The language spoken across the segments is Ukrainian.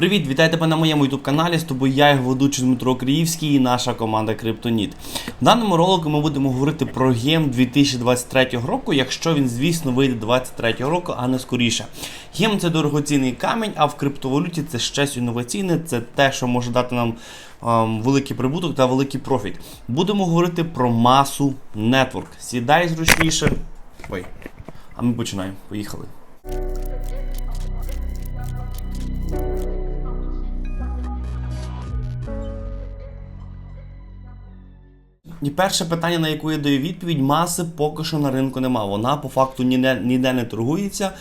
Привіт, вітаю тебе на моєму youtube каналі. З тобою я його ведучий Дмитро Криївський і наша команда Криптоніт. В даному ролику ми будемо говорити про гем 2023 року, якщо він, звісно, вийде 2023 року, а не скоріше. Гем це дорогоцінний камінь, а в криптовалюті це щось інноваційне, це те, що може дати нам ем, великий прибуток та великий профіт. Будемо говорити про масу Network. Сідай зручніше. Ой, а ми починаємо. Поїхали. І перше питання, на яке я даю відповідь, маси поки що на ринку нема. Вона по факту ніде, ніде не торгується.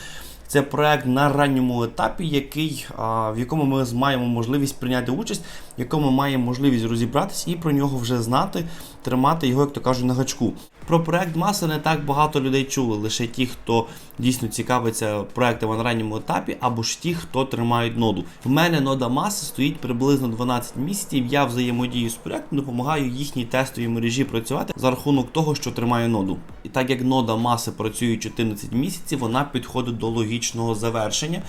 Це проект на ранньому етапі, який, в якому ми маємо можливість прийняти участь, в якому маємо можливість розібратися і про нього вже знати, тримати його, як то кажуть, на гачку. Про проект маси не так багато людей чули, лише ті, хто дійсно цікавиться проектами на ранньому етапі, або ж ті, хто тримають ноду. В мене нода маси стоїть приблизно 12 місяців. Я взаємодію з проектом, допомагаю їхній тестовій мережі працювати за рахунок того, що тримаю ноду. І так як нода маси працює 14 місяців, вона підходить до логічного завершення.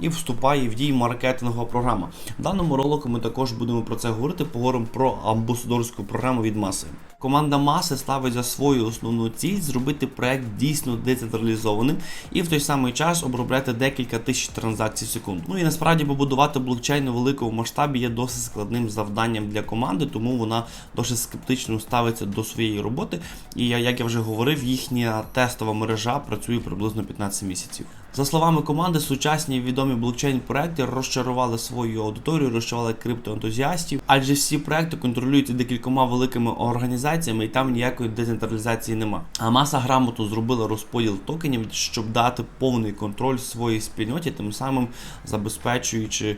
І вступає в дію маркетингова програма. В даному ролику ми також будемо про це говорити. Поговоримо про амбасадорську програму від маси. Команда маси ставить за свою основну ціль зробити проект дійсно децентралізованим і в той самий час обробляти декілька тисяч транзакцій в секунду. Ну і насправді побудувати блокчейн у великому масштабі є досить складним завданням для команди, тому вона досить скептично ставиться до своєї роботи. І як я вже говорив, їхня тестова мережа працює приблизно 15 місяців. За словами команди, сучасні відомі блокчейн-проекти розчарували свою аудиторію, розчарували криптоентузіастів, адже всі проекти контролюються декількома великими організаціями, і там ніякої децентралізації нема. А маса грамотно зробила розподіл токенів, щоб дати повний контроль своїй спільноті, тим самим забезпечуючи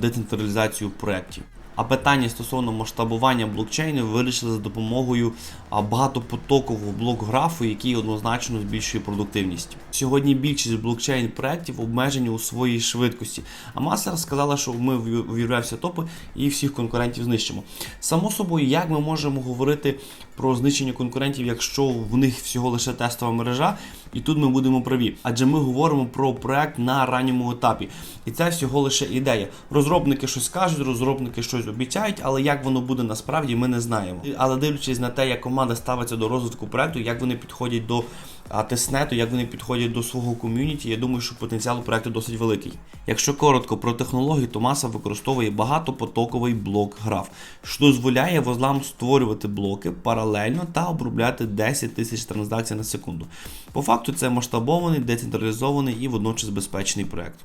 децентралізацію проєктів. А питання стосовно масштабування блокчейну вирішили за допомогою багатопотокового блок-графу, який однозначно збільшує продуктивність. Сьогодні більшість блокчейн проєктів обмежені у своїй швидкості. А Маса сказала, що ми увірвемося топи і всіх конкурентів знищимо. Само собою, як ми можемо говорити про знищення конкурентів, якщо в них всього лише тестова мережа, і тут ми будемо праві. Адже ми говоримо про проект на ранньому етапі. І це всього лише ідея. Розробники щось кажуть, розробники щось обіцяють, але як воно буде насправді, ми не знаємо. Але дивлячись на те, як команда ставиться до розвитку проекту, як вони підходять до а, тестнету, як вони підходять до свого ком'юніті, я думаю, що потенціал у проекту досить великий. Якщо коротко про технології, то маса використовує багатопотоковий блок граф, що дозволяє вузлам створювати блоки паралельно та обробляти 10 тисяч транзакцій на секунду. По факту це масштабований, децентралізований і водночас безпечний проект.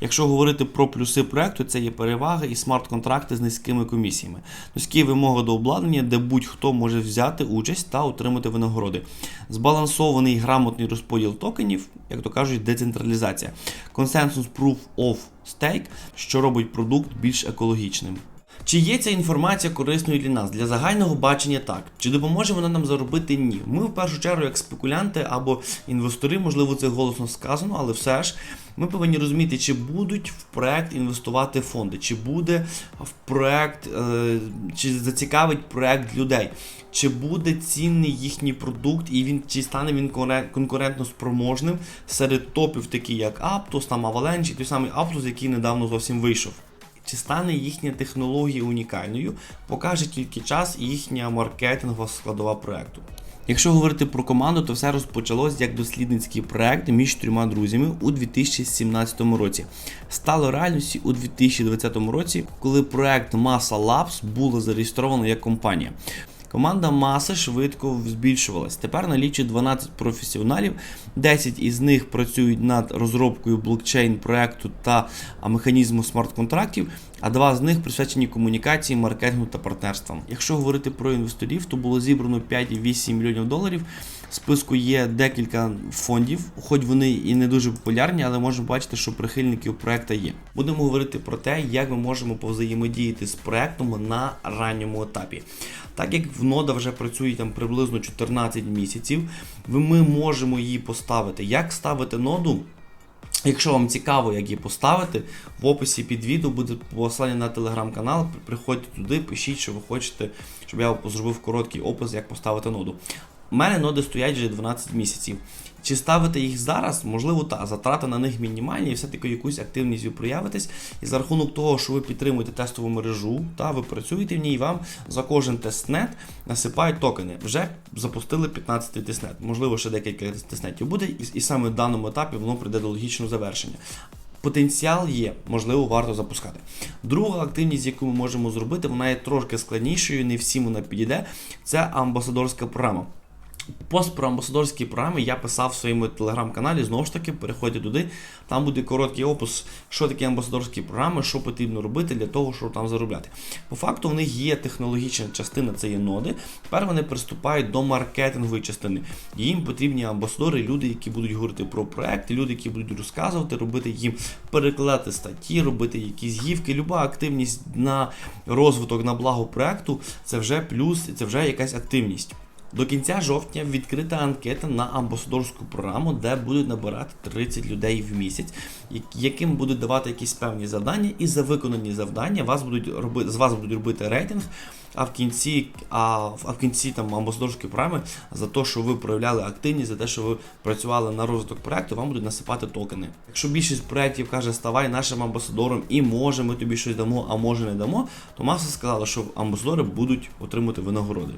Якщо говорити про плюси проекту, це є переваги і смарт-контракти з низькими комісіями, низькі вимоги до обладнання, де будь-хто може взяти участь та отримати винагороди, збалансований грамотний розподіл токенів, як то кажуть, децентралізація, консенсус Proof of Stake, що робить продукт більш екологічним. Чи є ця інформація корисною для нас? Для загального бачення так. Чи допоможе вона нам заробити? Ні. Ми в першу чергу, як спекулянти або інвестори, можливо, це голосно сказано, але все ж ми повинні розуміти, чи будуть в проект інвестувати фонди, чи буде в проект, е, чи зацікавить проект людей, чи буде цінний їхній продукт, і він чи стане він конкурентно спроможним серед топів, такі як Aptos, там Avalanche, той самий Aptos, який недавно зовсім вийшов. Чи стане їхня технологія унікальною, покаже тільки час і їхня маркетингова складова проекту. Якщо говорити про команду, то все розпочалось як дослідницький проект між трьома друзями у 2017 році. Стало реальністю у 2020 році, коли проект Massa Labs було зареєстровано як компанія. Команда маси швидко збільшувалась. Тепер налічує 12 професіоналів, 10 із них працюють над розробкою блокчейн проекту та механізму смарт-контрактів, а два з них присвячені комунікації, маркетингу та партнерствам. Якщо говорити про інвесторів, то було зібрано 5,8 мільйонів доларів. Списку є декілька фондів, хоч вони і не дуже популярні, але можемо бачити, що прихильників проекту є. Будемо говорити про те, як ми можемо повзаємодіяти з проектом на ранньому етапі. Так як в нода вже працює там приблизно 14 місяців, ми можемо її поставити. Як ставити ноду? Якщо вам цікаво, як її поставити, в описі під відео буде посилання на телеграм-канал. Приходьте туди, пишіть, що ви хочете, щоб я зробив короткий опис, як поставити ноду. У мене ноди стоять вже 12 місяців. Чи ставити їх зараз? Можливо, та затрати на них мінімальні, і все-таки якусь активність ви проявитесь. І за рахунок того, що ви підтримуєте тестову мережу, та ви працюєте в ній, вам за кожен тестнет насипають токени. Вже запустили 15 тестнет. Можливо, ще декілька тестнетів буде, і, і саме в даному етапі воно прийде до логічного завершення. Потенціал є, можливо, варто запускати. Друга активність, яку ми можемо зробити, вона є трошки складнішою, не всім вона підійде. Це амбасадорська програма. Пост про амбасадорські програми я писав в своєму телеграм-каналі. Знову ж таки, переходьте туди. Там буде короткий опис, що таке амбасадорські програми, що потрібно робити для того, щоб там заробляти. По факту, в них є технологічна частина, це є ноди. Тепер вони приступають до маркетингової частини. Їм потрібні амбасадори, люди, які будуть говорити про проекти, люди, які будуть розказувати, робити їм перекладати статті, робити якісь гівки. Люба активність на розвиток на благо проекту це вже плюс, це вже якась активність. До кінця жовтня відкрита анкета на амбасадорську програму, де будуть набирати 30 людей в місяць, яким будуть давати якісь певні завдання, і за виконані завдання вас будуть робити, з вас будуть робити рейтинг. А в кінці, а, а в кінці там амбасадорської програми за те, що ви проявляли активність, за те, що ви працювали на розвиток проекту, вам будуть насипати токени. Якщо більшість проєктів каже, ставай нашим амбасадором і може ми тобі щось дамо, а може не дамо, то маса сказала, що амбасадори будуть отримувати винагороди.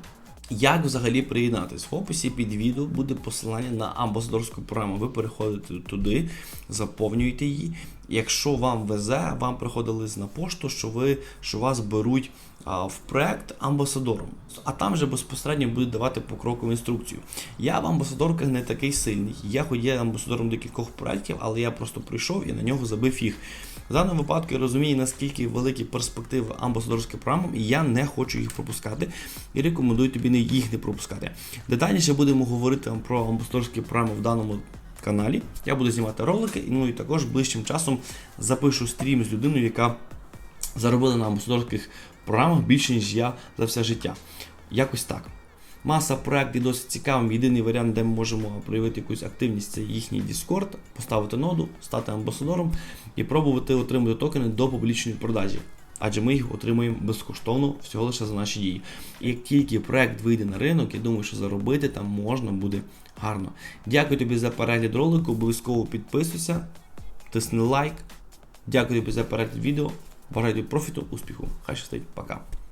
Як взагалі приєднатись? В описі під відео буде посилання на амбасадорську програму. Ви переходите туди, заповнюєте її. Якщо вам везе, вам приходить лист на пошту, що ви що вас беруть в проект амбасадором. А там же безпосередньо будуть давати покрокову інструкцію. Я в амбасадорках не такий сильний. Я хоч є амбасадором декількох проєктів, але я просто прийшов і на нього забив їх. В даному випадку я розумію, наскільки великі перспективи амбасадорських програм, і я не хочу їх пропускати і рекомендую тобі не їх не пропускати. Детальніше будемо говорити про амбасадорські програми в даному каналі. Я буду знімати ролики, ну і також ближчим часом запишу стрім з людиною, яка заробила на амбасадорських програмах більше, ніж я за все життя. Якось так. Маса проєктів досить цікавим. Єдиний варіант, де ми можемо проявити якусь активність, це їхній Discord, поставити ноду, стати амбасадором і пробувати отримати токени до публічної продажі. Адже ми їх отримуємо безкоштовно всього лише за наші дії. І як тільки проект вийде на ринок, я думаю, що заробити там можна буде гарно. Дякую тобі за перегляд ролику, обов'язково підписуйся, тисни лайк. Дякую тобі за перегляд відео. Бажаю тобі профіту, успіху. Хай щастить, пока.